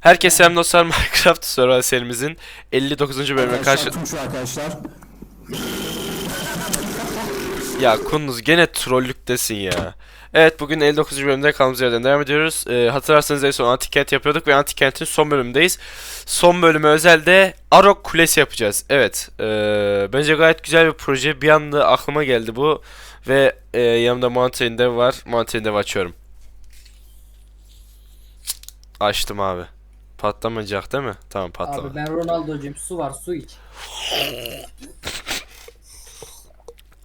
Herkese selam dostlar Minecraft Survival serimizin 59. bölümüne karşı... Arkadaşlar. Ya Kunduz gene trollüktesin ya. Evet bugün 59. bölümde kaldığımız yerden devam ediyoruz. Ee, hatırlarsanız en son Antikent yapıyorduk ve Antikent'in son bölümündeyiz. Son bölümü özelde Arok Kulesi yapacağız. Evet. ee, bence gayet güzel bir proje. Bir anda aklıma geldi bu. Ve ee, yanımda Mountain Dev var. Mountain Dev açıyorum. Açtım abi. Patlamayacak değil mi? Tamam patlama. Abi ben Ronaldo'cuyum. Su var su iç.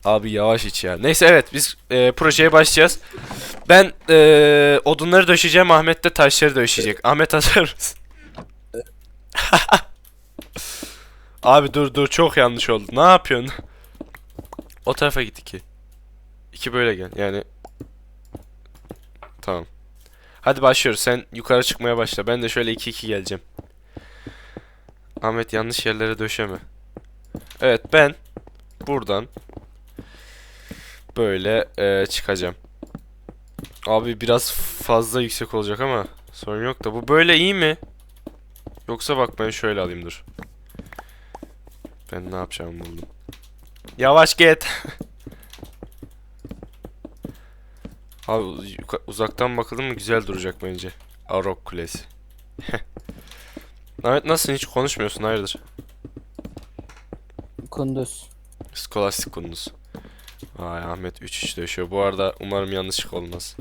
Abi yavaş iç ya. Neyse evet biz e, projeye başlayacağız. Ben e, odunları döşeyeceğim. Ahmet de taşları döşeyecek. Ahmet hazır mısın? Abi dur dur çok yanlış oldu. Ne yapıyorsun? O tarafa git iki. İki böyle gel. Yani Tamam. Hadi başlıyoruz. Sen yukarı çıkmaya başla. Ben de şöyle iki iki geleceğim. Ahmet yanlış yerlere döşeme. Evet ben buradan böyle eee, çıkacağım. Abi biraz fazla yüksek olacak ama sorun yok da bu böyle iyi mi? Yoksa bak ben şöyle alayım dur. Ben ne yapacağımı buldum. Yavaş git. Abi uzaktan bakıldı mı güzel duracak bence. Arok Kulesi. Ahmet nasılsın hiç konuşmuyorsun hayırdır? Kunduz. Skolastik kunduz. Vay Ahmet 3 3 döşüyor. Bu arada umarım yanlışlık olmaz.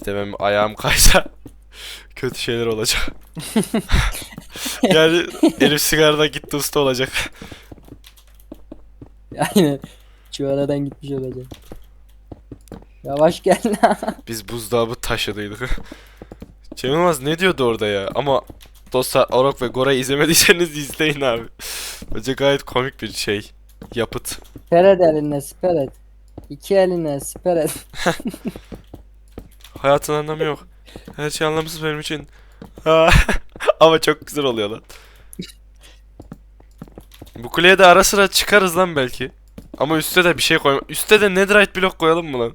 Bir de benim ayağım kaysa kötü şeyler olacak. yani Elif sigaradan gitti usta olacak. Aynen. Şu aradan gitmiş olacak. Yavaş gel lan. Biz buzdağımı taşıdıydık. Cem Yılmaz ne diyordu orada ya? Ama dostlar Orok ve Gora'yı izlemediyseniz izleyin abi. Bence gayet komik bir şey. Yapıt. Siper et eline siper et. İki eline siper et. Hayatın anlamı yok. Her şey anlamsız benim için. Ama çok güzel oluyor lan. Bu kuleye de ara sıra çıkarız lan belki. Ama üstte de bir şey koyma. Üstte de netherite blok koyalım mı lan?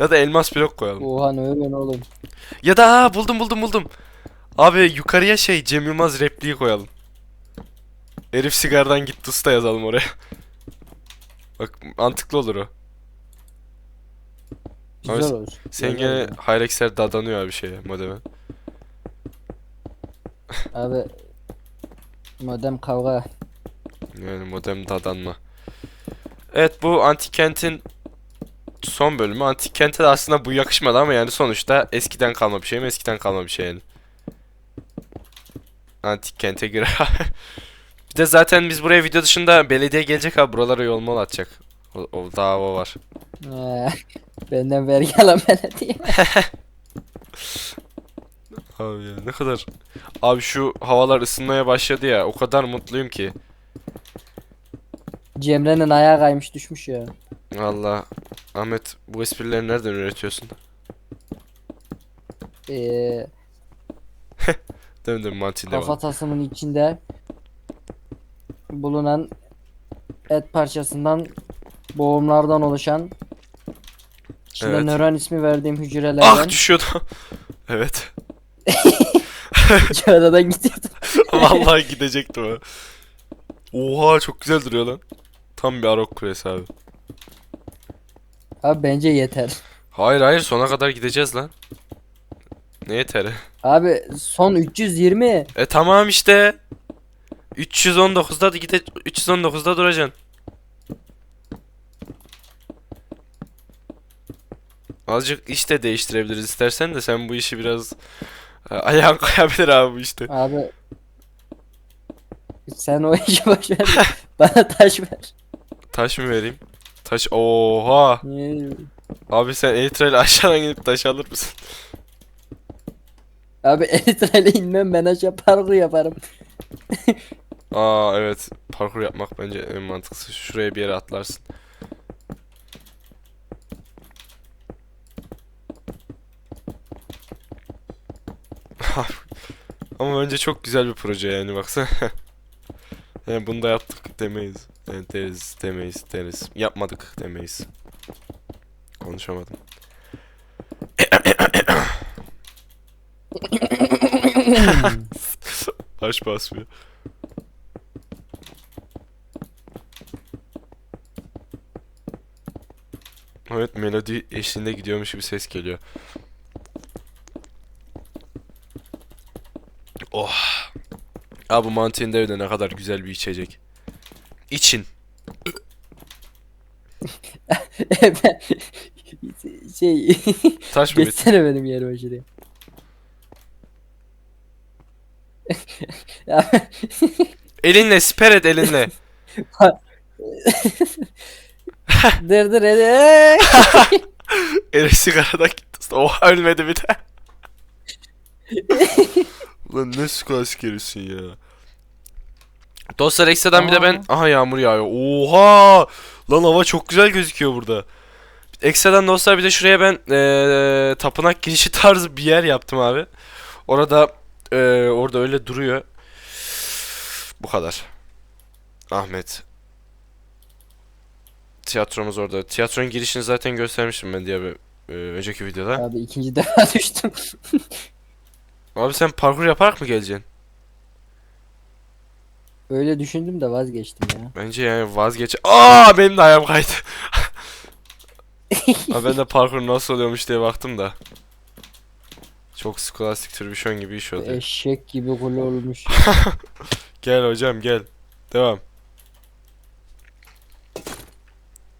Ya da elmas blok koyalım. Oha ne öyle oğlum. Ya da ha, buldum buldum buldum. Abi yukarıya şey Cem Yılmaz repliği koyalım. Herif sigaradan gitti usta yazalım oraya. Bak mantıklı olur o. Güzel Abi, olur. Sen Güzel gene olur. Hyrex'ler dadanıyor abi şeye modeme. Abi. Modem kavga. Yani modem dadanma. Evet bu antik kentin son bölümü. Antik kente de aslında bu yakışmadı ama yani sonuçta eskiden kalma bir şey mi? Eskiden kalma bir şey yani. Antik kente göre. bir de zaten biz buraya video dışında belediye gelecek abi buralara yol mol atacak. O, o daha o var. Ee, benden vergi alan belediye. Abi ya ne kadar... Abi şu havalar ısınmaya başladı ya. O kadar mutluyum ki. Cemre'nin ayağı kaymış düşmüş ya. Valla Ahmet bu esprileri nereden üretiyorsun? Ee, mi? Mantinde var. kafatasının içinde bulunan et parçasından boğumlardan oluşan içinde Evet. nöron ismi verdiğim Ah hücrelerden düşüyordu. evet. aradan gidiyordu. Vallahi gidecektim ha. Oha çok güzel duruyor lan. Tam bir Arok kulesi abi. Abi bence yeter. Hayır hayır sona kadar gideceğiz lan. Ne yeter? Abi son 320. E tamam işte. 319'da da gide 319'da duracaksın. Azıcık işte değiştirebiliriz istersen de sen bu işi biraz e, ayağın kayabilir abi bu işte. Abi sen o işi boş ver. Bana taş ver. Taş mı vereyim? Taş oha. Niye? Abi sen Elytra aşağıdan gidip taş alır mısın? Abi elitrayla inmem ben aşağı parkur yaparım. Aa evet. Parkur yapmak bence en mantıklısı. Şuraya bir yere atlarsın. Ama bence çok güzel bir proje yani baksana. yani bunu da yaptık demeyiz. Deriz demeyiz deriz. Yapmadık demeyiz. Konuşamadım. Baş basmıyor. Evet melodi eşliğinde gidiyormuş bir ses geliyor. Oh. Abi Mountain Dew de ne kadar güzel bir içecek. İçin. Ben- şey Taş mı bitti? geçsene benim yerime şuraya. ya, Elinle siper et elinle. dır dır dır. Eli sigaradan gitti. Oha ölmedi bir de. Ulan ne sıkı askerisin ya. Dostlar ekstradan bir de ben... Aa. Aha yağmur yağıyor. Oha! Lan hava çok güzel gözüküyor burada. Ekstradan dostlar bir de şuraya ben eee, tapınak girişi tarzı bir yer yaptım abi. Orada eee, orada öyle duruyor. Bu kadar. Ahmet. Tiyatromuz orada. Tiyatronun girişini zaten göstermiştim ben diye bir eee, önceki videoda. Abi ikinci defa düştüm. Abi sen parkur yaparak mı geleceksin? Öyle düşündüm de vazgeçtim ya. Bence yani vazgeç. Aa benim de ayağım kaydı. Abi ben de parkur nasıl oluyormuş diye baktım da. Çok skolastik türbüşon gibi iş oldu. Eşek gibi kul olmuş. Gel hocam gel. Devam.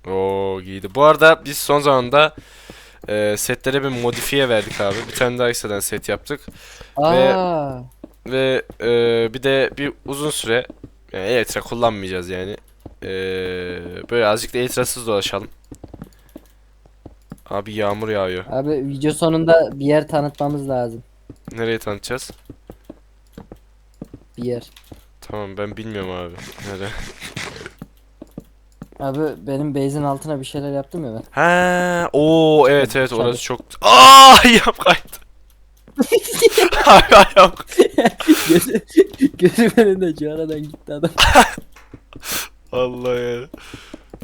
Oo giydi. Bu arada biz son zamanda e, setlere bir modifiye verdik abi. Bir tane daha ekstradan set yaptık. Aa, Ve e, bir de bir uzun süre yani Elytra kullanmayacağız yani. E, böyle azıcık da Elytra'sız dolaşalım. Abi yağmur yağıyor. abi video sonunda bir yer tanıtmamız lazım. Nereye tanıtacağız? Bir yer. Tamam ben bilmiyorum abi. Nereye? Abi benim base'in altına bir şeyler yaptım ya ben. Ha, o evet evet orası çok. Aa ayağım kaydı. Abi ayağım. Gözü, gözüm önünde şu aradan gitti adam. Allah ya.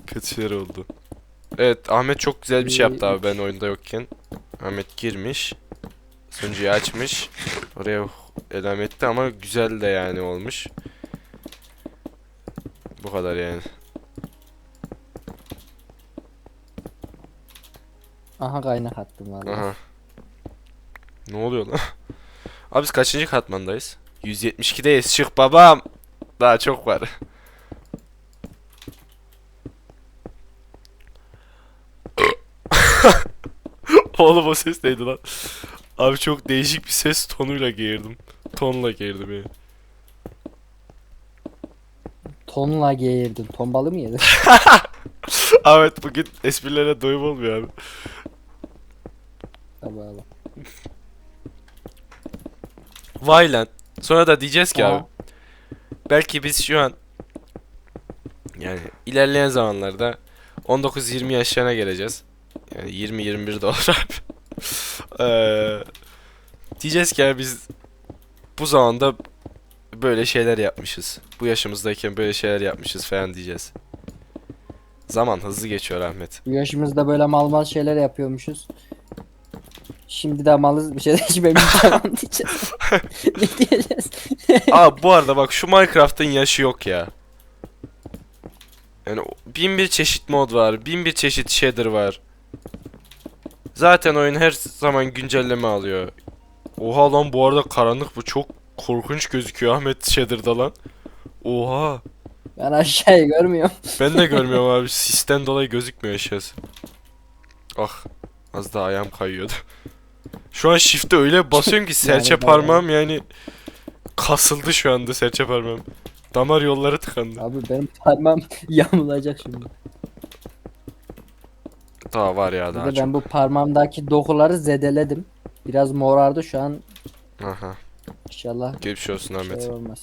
Kötü yer oldu. Evet Ahmet çok güzel bir şey yaptı abi ben oyunda yokken. Ahmet girmiş. Sunucuyu açmış. Oraya elam etti ama güzel de yani olmuş. Bu kadar yani. Aha kaynak attım vallahi. Aha. Ne oluyor lan? Abi biz kaçıncı katmandayız? 172'deyiz. Çık babam. Daha çok var. Oğlum o ses neydi lan? Abi çok değişik bir ses tonuyla geğirdim. Tonla geğirdim yani. Tonla geğirdim. Ton balı mı yedin? Ahmet bugün esprilere doyum olmuyor abi. Tabii abi. Lan. Sonra da diyeceğiz ki Aa. abi. Belki biz şu an yani ilerleyen zamanlarda 19-20 yaşlarına geleceğiz. Yani 20-21 de olur abi. Eee, diyeceğiz ki abi biz bu zamanda böyle şeyler yapmışız. Bu yaşımızdayken böyle şeyler yapmışız falan diyeceğiz. Zaman hızlı geçiyor Ahmet. Bu yaşımızda böyle mal mal şeyler yapıyormuşuz. Şimdi de malız bir şey içmemiş tamam diyeceğiz. ne diyeceğiz? Bu arada bak şu Minecraft'ın yaşı yok ya. Yani bin bir çeşit mod var, bin bir çeşit shader var. Zaten oyun her zaman güncelleme alıyor. Oha lan bu arada karanlık bu çok korkunç gözüküyor Ahmet shader'da lan. Oha. Ben aşağıyı görmüyorum. Ben de görmüyorum abi. Sisten dolayı gözükmüyor aşağısı. Ah. Az daha ayağım kayıyordu. Şu an shift'e öyle basıyorum ki serçe parmağım yani kasıldı şu anda serçe parmağım. Damar yolları tıkandı. Abi benim parmağım yamulacak şimdi. Daha var ya Bir daha çok. ben bu parmağımdaki dokuları zedeledim. Biraz morardı şu an. Aha. İnşallah Geçmiş olsun Ahmet. şey olmaz.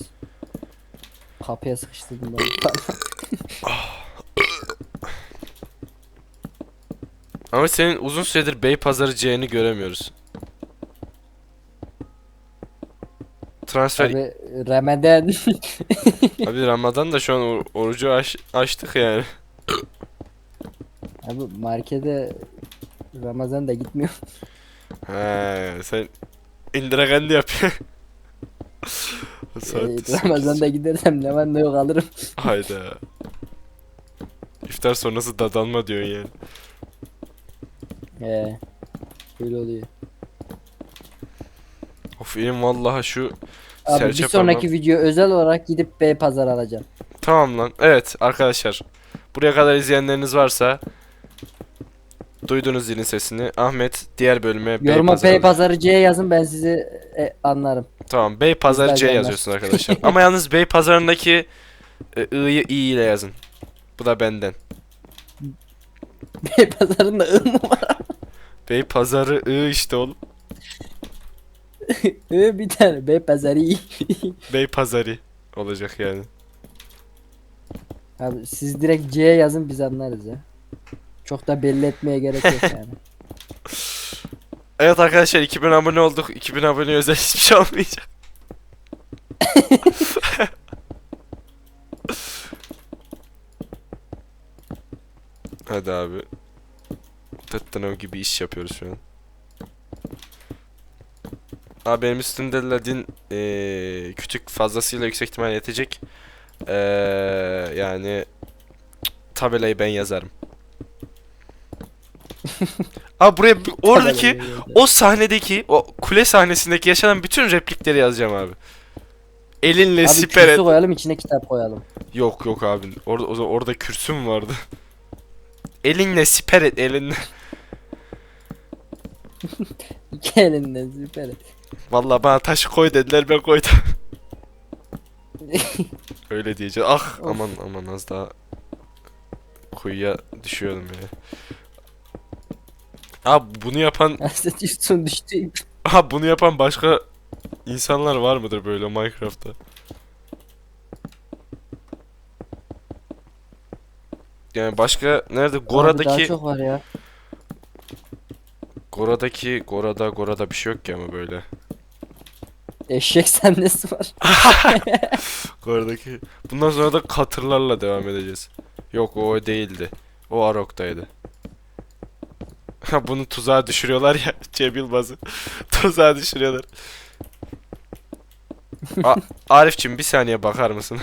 Kapıya sıkıştırdım ben. Ama senin uzun süredir Beypazarı C'ni göremiyoruz. Transfer Abi Remeden abi Ramazan da şu an or- orucu aç- açtık yani. Abi markete Ramazan da gitmiyor. He sen Indira Gandhi yapıyor. Saat Ee. Ramazan'da gidersem ne yok alırım. Hayda. İftar sonrası dadanma diyorsun yani. Ee, öyle oluyor. Of benim vallahi şu Abi serçe bir sonraki parmağım- video özel olarak gidip Bey pazar alacağım. Tamam lan. Evet arkadaşlar. Buraya kadar izleyenleriniz varsa duydunuz zilin sesini. Ahmet diğer bölüme Yoruma Bey pazarı C yazın ben sizi e, anlarım. Tamam Bey Pazarı C yazıyorsun arkadaşlar. Ama yalnız Bey Pazarı'ndaki e, i'yi i ile yazın. Bu da benden. Bey pazarında ı mı var? Bey Pazarı i işte oğlum. Bir tane Bey pazarı. Bey Pazarı olacak yani. Abi siz direkt C yazın biz anlarız ya. Çok da belli etmeye gerek yok yani. Evet arkadaşlar 2000 abone olduk. 2000 abone özel hiçbir şey olmayacak. Hadi abi. Tıttınov gibi iş yapıyoruz şu an. Abi benim üstümde ladin eee küçük fazlasıyla yüksek ihtimal yetecek. Eee yani tabelayı ben yazarım. Abi buraya oradaki o sahnedeki o kule sahnesindeki yaşanan bütün replikleri yazacağım abi. Elinle Abi siper et. kürsü koyalım içine kitap koyalım. Yok yok abi. Orada o zaman orada kürsüm vardı. Elinle siper et elinle. İki elinden süper. Vallahi bana taşı koy dediler ben koydum. Öyle diyeceğim. Ah Of. aman aman az daha kuyuya düşüyordum ya. Abi bunu yapan üstün düştü. Aha bunu yapan başka insanlar var mıdır böyle Minecraft'ta? Yani başka nerede Abi daha Gora'daki çok var ya. Gora'daki Gora'da Gora'da bir şey yok ki ama böyle. Eşek sendesi var. Gora'daki bundan sonra da katırlarla devam edeceğiz. Yok o değildi. O Arok'taydı. Bunu tuzağa düşürüyorlar ya Cem Yılmaz'ı. tuzağa düşürüyorlar. A Arifçim bir saniye bakar mısın?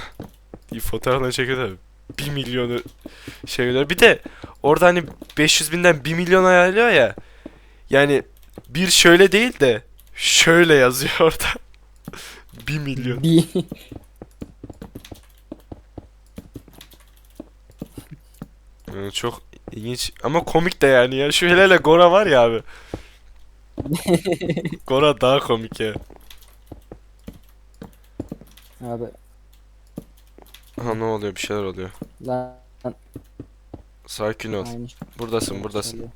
Bir fotoğrafını çekiyor tabii. 1 milyonu şey. Bir de orada hani 500 binden 1 milyon ayarlıyor ya. Yani bir şöyle değil de şöyle yazıyor orada. 1 milyon. Bir. Ee, çok ilginç ama komik de yani ya. Şu hele hele Gora var ya abi. Gora daha komik ya. Abi Ha ne oluyor bir şeyler oluyor. lan Sakin ol. aynı Buradasın şey buradasın.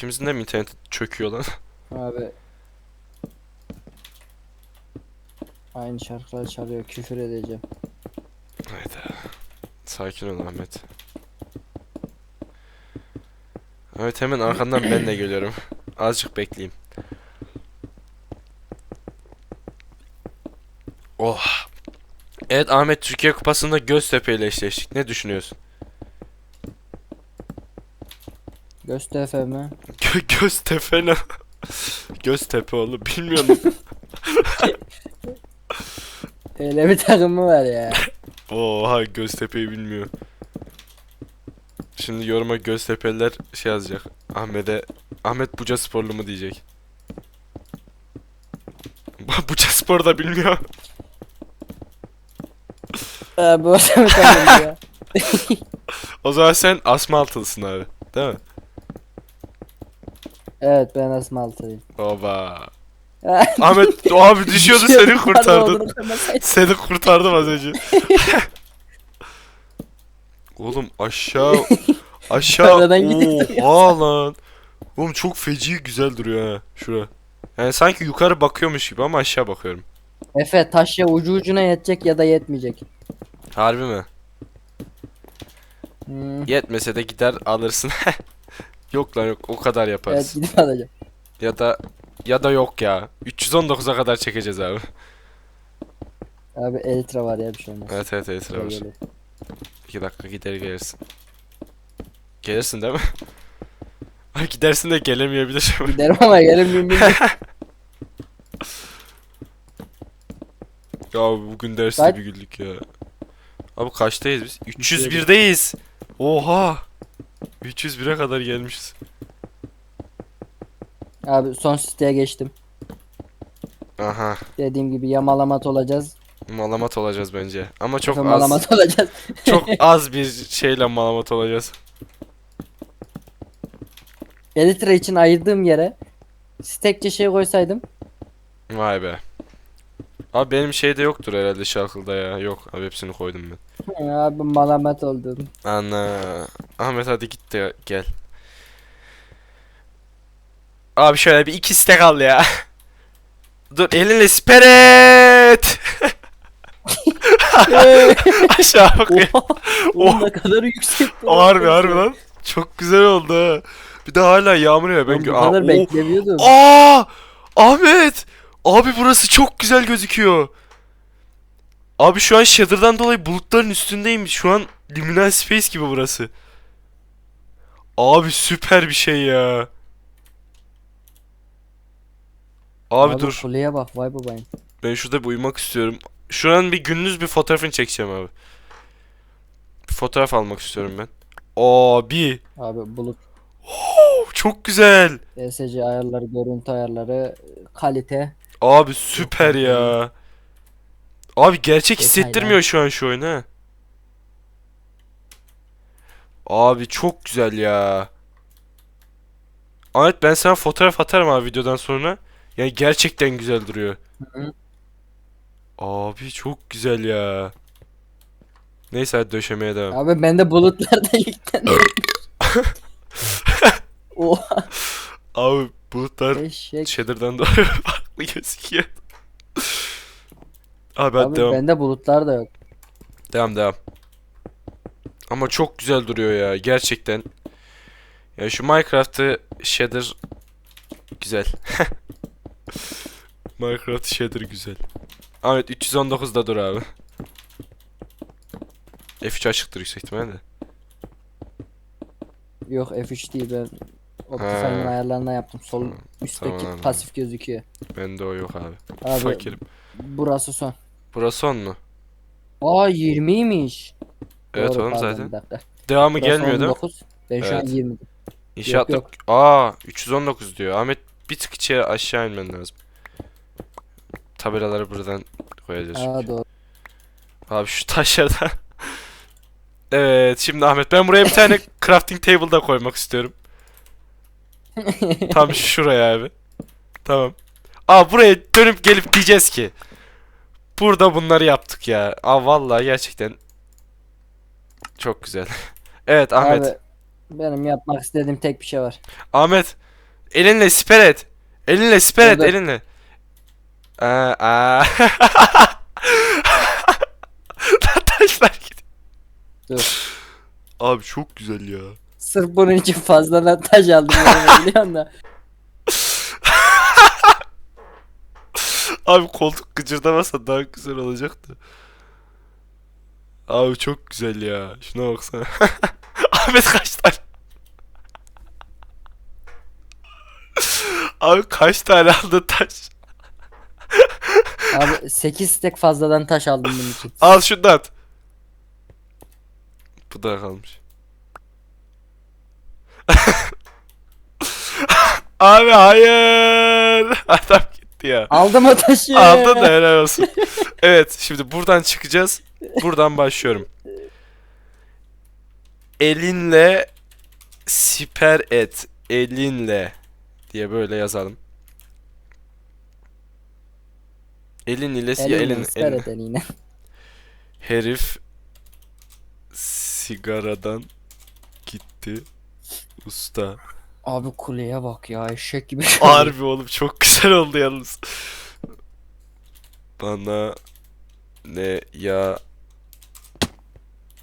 İkimizin de mi interneti çöküyor lan? Abi Aynı şarkılar çalıyor küfür edeceğim. Hayda. Sakin ol Ahmet. Evet hemen arkandan ben de geliyorum. Azıcık bekleyeyim. Oh. Evet Ahmet Türkiye Kupası'nda Göztepe ile eşleştik. Ne düşünüyorsun? Göztepe mi? Gö Göztepe ne? Göztepe oğlum bilmiyor musun? Öyle bir takımı var ya. Oha Göztepe'yi bilmiyor. Şimdi yoruma Göztepe'liler şey yazacak. Ahmet'e Ahmet Buca sporlu mu diyecek. Buca spor da bilmiyor. Abi o ya? Zaman sen Asmaltılısın abi. Değil mi? Evet ben Asmaltıyım. Oba. Ahmet abi düşüyordu seni kurtardım. Seni kurtardım az önce. Oğlum aşağı aşağı oha lan. Oğlum çok feci güzel duruyor ha şura. Yani sanki yukarı bakıyormuş gibi ama aşağı bakıyorum. Efe taş ya ucu ucuna yetecek ya da yetmeyecek. Harbi mi? Hmm. Yetmese de gider alırsın. Yok lan yok o kadar Evet yaparız. gidip alacağım. Ya da ya da yok ya. 319'a kadar çekeceğiz abi. Abi Elitra var ya bir şey olmaz. Evet evet evet. Geliyor. 2 dakika gider gelirsin. Gelirsin değil mi? Ay gidersin de gelemeyebilir. Giderim ama gelin bin bin. Ya bugün derste Kaç? bir güldük ya. Abi kaçtayız biz? 301'deyiz. Oha. 301'e kadar gelmişiz. Abi son siteye geçtim. Aha. Dediğim gibi ya malamat olacağız. Malamat olacağız bence. Ama çok ya az. malamat olacağız. çok az bir şeyle malamat olacağız. Elytra için ayırdığım yere stekçe şey koysaydım. Vay be. Abi benim şeyde yoktur herhalde şarkılda ya. Yok abi hepsini koydum ben. Abi malamat oldum. Ana. Ahmet hadi git de gel. Abi şöyle bir iki istek al ya. Dur elinle speret. Aşağı bak. ya. Oğlum ne kadar yüksek. harbi harbi lan. Çok güzel oldu ha. Bir de hala yağmur ya ben Ben bu gö- Aa, kadar o- beklemiyordum. Aa! Ahmet! Abi burası çok güzel gözüküyor. Abi şu an shader'dan dolayı bulutların üstündeyim. Şu an liminal space gibi burası. Abi süper bir şey ya. Abi, dur. Kuleye bak vay babayım. Ben şurada bir uyumak istiyorum. Şu an bir gündüz bir fotoğrafını çekeceğim abi. Bir fotoğraf almak istiyorum ben. Abi. Abi bulut Oh, çok güzel. ESC ayarları, görüntü ayarları, kalite. Abi süper ya. Abi gerçek hissettirmiyor şu an şu oyun ha. Abi çok güzel ya. Ahmet ben sana fotoğraf atarım abi videodan sonra. Yani gerçekten güzel duruyor. Hı. Abi çok güzel ya. Neyse hadi döşemeye devam. Abi bende bulutlarda yüklendi. Oha Abi bulutlar eşek. shader'dan dolayı farklı gözüküyor. Abi Abi devam. bende bulutlar da yok. Devam devam. Ama çok güzel duruyor ya gerçekten. Ya şu Minecraft'ı shader güzel. Minecraft shader güzel. Ahmet 319'da dur abi. F3 açıktır yüksek ihtimalle. Yok F3 değil ben Ha. Optifine'ın ayarlarına yaptım. Sol üstteki tamam, anladım. pasif gözüküyor. Bende o yok abi. Abi Fakirim. burası son. Burası son mu? Aa 20'ymiş. Evet Doğru, oğlum pardon, zaten. bir dakika. Devamı Burası gelmiyor değil mi? 19. Ben şu an Evet. 20. İnşaatlık. yok. Aa 319 diyor. Ahmet bir tık içeri aşağı inmen lazım. Tabelaları buradan koyacağız. Aa doğru. Abi şu taşlardan. evet şimdi Ahmet ben buraya bir tane crafting table da koymak istiyorum. Tam şuraya abi. Tamam. Aa buraya dönüp gelip diyeceğiz ki. Burada bunları yaptık ya. Aa vallahi gerçekten. Çok güzel. evet Ahmet. Abi benim yapmak istediğim tek bir şey var. Ahmet. Elinle siper et. Elinle siper et elinle. Aa, aa. Taşlar gidiyor. Dur. Abi çok güzel ya. Sırf bunun için fazladan taş aldım yani biliyorsun da. Abi koltuk gıcırdamasa daha güzel olacaktı. Abi çok güzel ya. Şuna baksana. Ahmet kaç tane? Abi kaç tane aldı taş? Abi 8 stek fazladan taş aldım bunun için. Al şundan. Bu da kalmış. Abi hayır. Adam gitti ya. Aldım o taşı. Aldın da helal olsun. Evet şimdi buradan çıkacağız. Buradan başlıyorum. Elinle siper et. Elinle diye böyle yazalım. Elin ile ya Elinle elin, siper elin. et eline. Herif sigaradan gitti. Usta. Abi kuleye bak ya eşek gibi. Harbi oğlum çok güzel oldu yalnız. Bana ne ya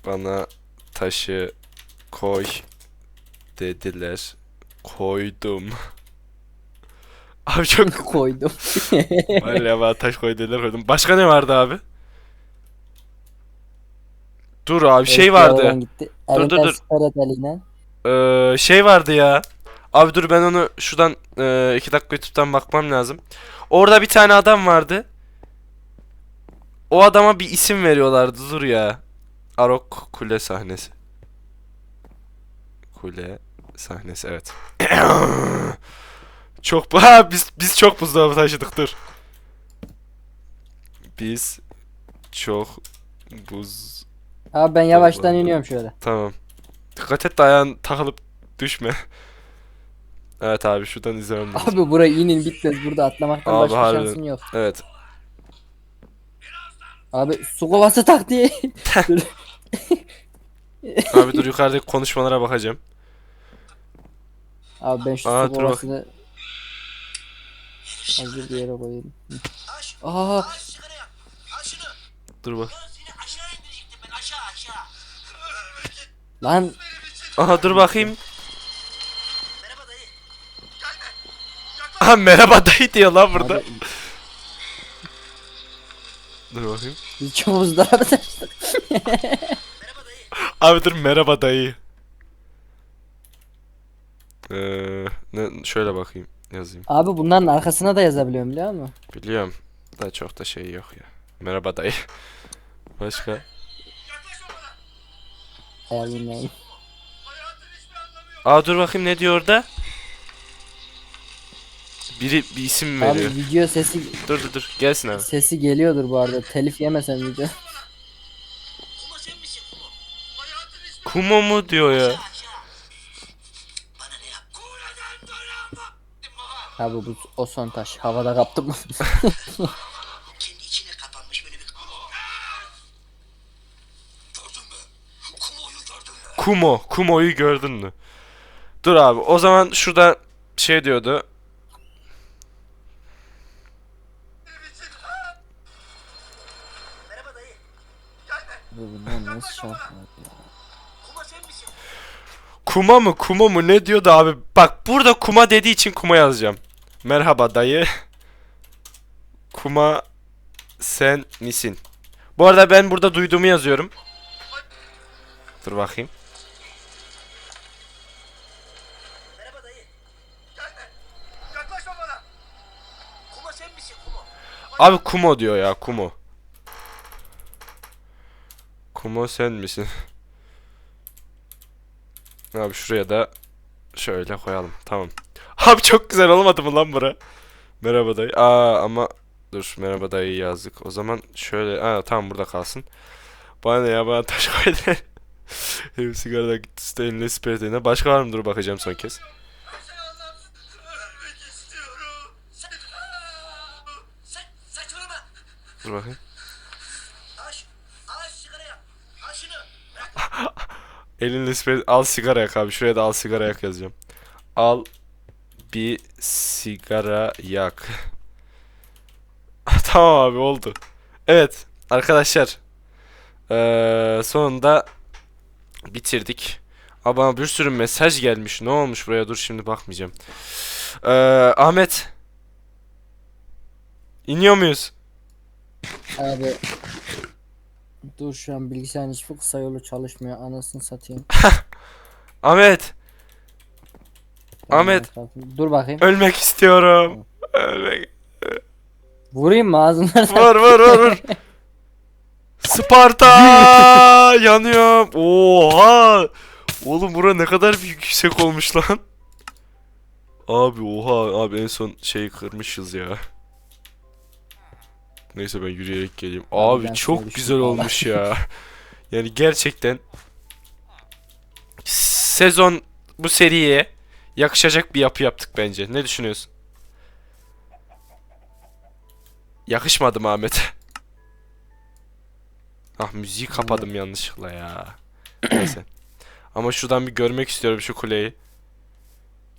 bana taşı koy dediler. Koydum. Abi çok koydum. Vallahi bana taş koy dediler koydum. Başka ne vardı abi? Dur abi şey vardı. Dur, dur, dur. Ee, şey vardı ya. Abi dur ben onu şuradan e, iki dakika YouTube'dan bakmam lazım. Orada bir tane adam vardı. o adama bir isim veriyorlardı dur ya. Arok kule sahnesi. Kule sahnesi evet. çok ha biz biz çok buzdolabı taşıdık dur. Biz çok buz Abi ben yavaştan iniyorum şöyle. Tamam. Dikkat et de ayağın takılıp düşme. evet abi şuradan izlemem lazım. Abi buraya inin bitmez burada atlamaktan Abi başka harbiden. şansın yok. Evet. Abi su kovası tak diye. Dur. Abi dur yukarıdaki konuşmalara bakacağım. Abi ben şu Aa, su dur bak. kovasını hazır bir yere koyayım. Aa. Al şunu. Dur bak. Lan Aha dur bakayım. Merhaba dayı. Aha merhaba dayı diyor lan burada. abi, Dur bakayım. taşıdık. Merhaba dayı. Abi dur merhaba dayı. Ee, ne, şöyle bakayım yazayım. Abi bunların arkasına da yazabiliyorum biliyor musun? Biliyorum. Da çok da şey yok ya. Merhaba dayı. Başka? Yani. Aa dur bakayım ne diyor orada? Biri bir isim mi Abi veriyor? video sesi Dur dur dur gelsin abi. sesi geliyordur bu arada. Telif yemesen video. Kumo mu diyor ya? Abi bu o son taş. Havada kaptım. Kendi içine kapanmış böyle bir... Gördün mü? Kuma'yı gördün mü? Kumo. Kumo'yu gördün mü? Dur abi o zaman şurada şey diyordu. Bunlar nasıl? Kuma misin? Kuma mı ne diyordu abi? Bak burada Kuma dediği için Kuma yazacağım. Merhaba dayı. Kuma sen misin? Bu arada ben burada duyduğumu yazıyorum. Dur bakayım. Abi Kumo diyor ya Kumo. Kumo sen misin? Abi şuraya da şöyle koyalım. Tamam. Abi çok güzel olmadı mı lan bura? Merhaba dayı. Aa ama dur merhaba dayı yazdık. O zaman şöyle aa tamam burada kalsın. Bana ne ya bana taş koydu. Hem sigaradan gitti stainless spiritine. Başka var mı? Dur bakacağım son kez. Dur bakayım. Elinle spirit al sigara yak abi. Şuraya da al sigara yak yazacağım. Al bir sigara yak. tamam abi oldu. Evet arkadaşlar. Eee sonunda bitirdik. Abi bana bir sürü mesaj gelmiş. Ne olmuş buraya? Dur şimdi bakmayacağım. Eee Ahmet. İniyor muyuz? Abi Dur şu an bilgisayarın hiçbir kısa yolu çalışmıyor. Anasını satayım. Ahmet. Ahmet. Dur bakayım. Ölmek istiyorum. Ölmek Vurayım mı ağzından? Vur vur vur vur. Sparta yanıyorum. Oha. Oğlum bura ne kadar yüksek olmuş lan. Abi oha abi en son şeyi kırmışız ya. Neyse ben yürüyerek geleyim. Abi ben çok düştüm güzel olmuş ya. Yani gerçekten sezon bu seriye yakışacak bir yapı yaptık bence. Ne düşünüyorsun? Yakışmadı mı Ahmet? ah müziği kapadım yanlışlıkla ya. Neyse. Ama şuradan bir görmek istiyorum şu kuleyi.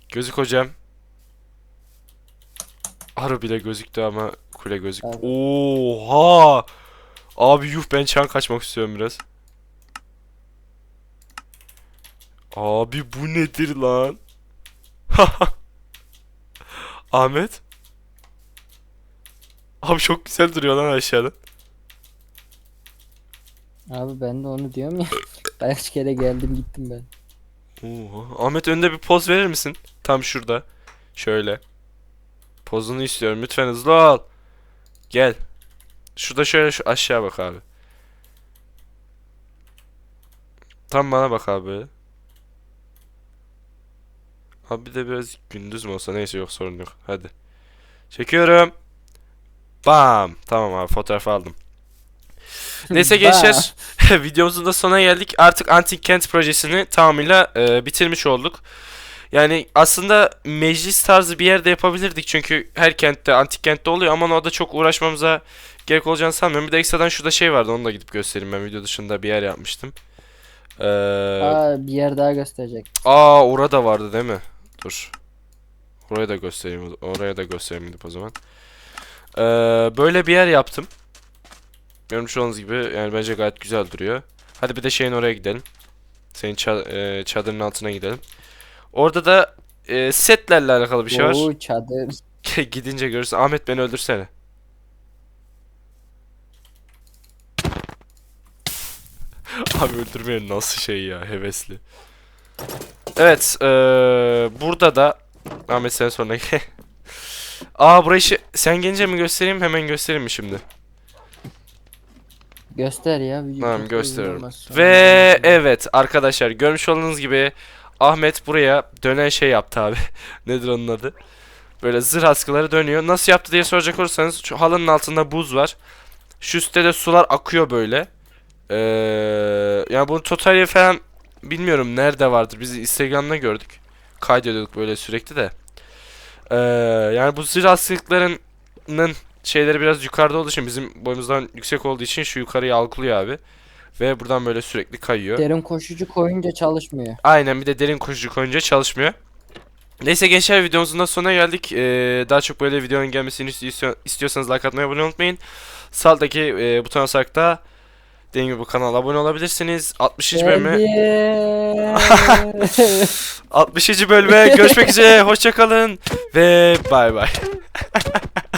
Gözük hocam. Arı bile gözüktü ama kule gözük. Abi. Oha! Abi yuh ben çan kaçmak istiyorum biraz. Abi bu nedir lan? Ahmet? Abi çok güzel duruyor lan aşağıda. Abi ben de onu diyorum ya. Kaç kere geldim gittim ben. Oha. Ahmet önde bir poz verir misin? Tam şurada. Şöyle. Pozunu istiyorum. Lütfen hızlı ol. Gel. Şurada şöyle şu aşağı bak abi. Tam bana bak abi. Abi bir de biraz gündüz mü olsa neyse yok sorun yok. Hadi. Çekiyorum. Bam. Tamam abi fotoğraf aldım. Neyse gençler videomuzun da sonuna geldik. Artık Antik Kent projesini tamamıyla e, bitirmiş olduk. Yani aslında meclis tarzı bir yerde yapabilirdik çünkü her kentte antik kentte oluyor ama orada çok uğraşmamıza gerek olacağını sanmıyorum. Bir de ekstradan şurada şey vardı onu da gidip göstereyim ben video dışında bir yer yapmıştım. Ee, Aa, bir yer daha gösterecek. aa orada vardı değil mi? Dur. Oraya da göstereyim. Oraya da göstereyim o zaman. Ee, böyle bir yer yaptım. Görmüş olduğunuz gibi yani bence gayet güzel duruyor. Hadi bir de şeyin oraya gidelim. Senin e, çadırın altına gidelim. Orada da e, setlerle alakalı bir şey var. Oo çadır. Gidince görürsün. Ahmet beni öldürsene. Abi öldürmeyen nasıl şey ya hevesli. Evet eee, burada da Ahmet sen sonra gel. Aa burayı şi- sen gelince mi göstereyim hemen göstereyim mi şimdi? Göster ya. video Tamam gösteriyorum. Ve evet arkadaşlar görmüş olduğunuz gibi Ahmet buraya dönen şey yaptı abi. Nedir onun adı? Böyle zırh askıları dönüyor. Nasıl yaptı diye soracak olursanız şu halının altında buz var. Şu üstte de sular akıyor böyle. Ee, yani bunun totali falan bilmiyorum nerede vardır. Biz Instagram'da gördük. Kaydediyorduk böyle sürekli de. Ee, yani bu zırh askılarının şeyleri biraz yukarıda olduğu için bizim boyumuzdan yüksek olduğu için şu yukarıyı algılıyor abi. Ve buradan böyle sürekli kayıyor. Derin koşucu koyunca çalışmıyor. Aynen bir de derin koşucu koyunca çalışmıyor. Neyse gençler videomuzun da sonuna geldik. Ee, daha çok böyle videonun gelmesini istiyor- istiyorsanız like atmayı abone unutmayın. Sağdaki e, butona basarak da dediğim gibi bu kanala abone olabilirsiniz. 60. bölüme Geldi. 60. bölüme görüşmek üzere. Hoşçakalın ve bay bay.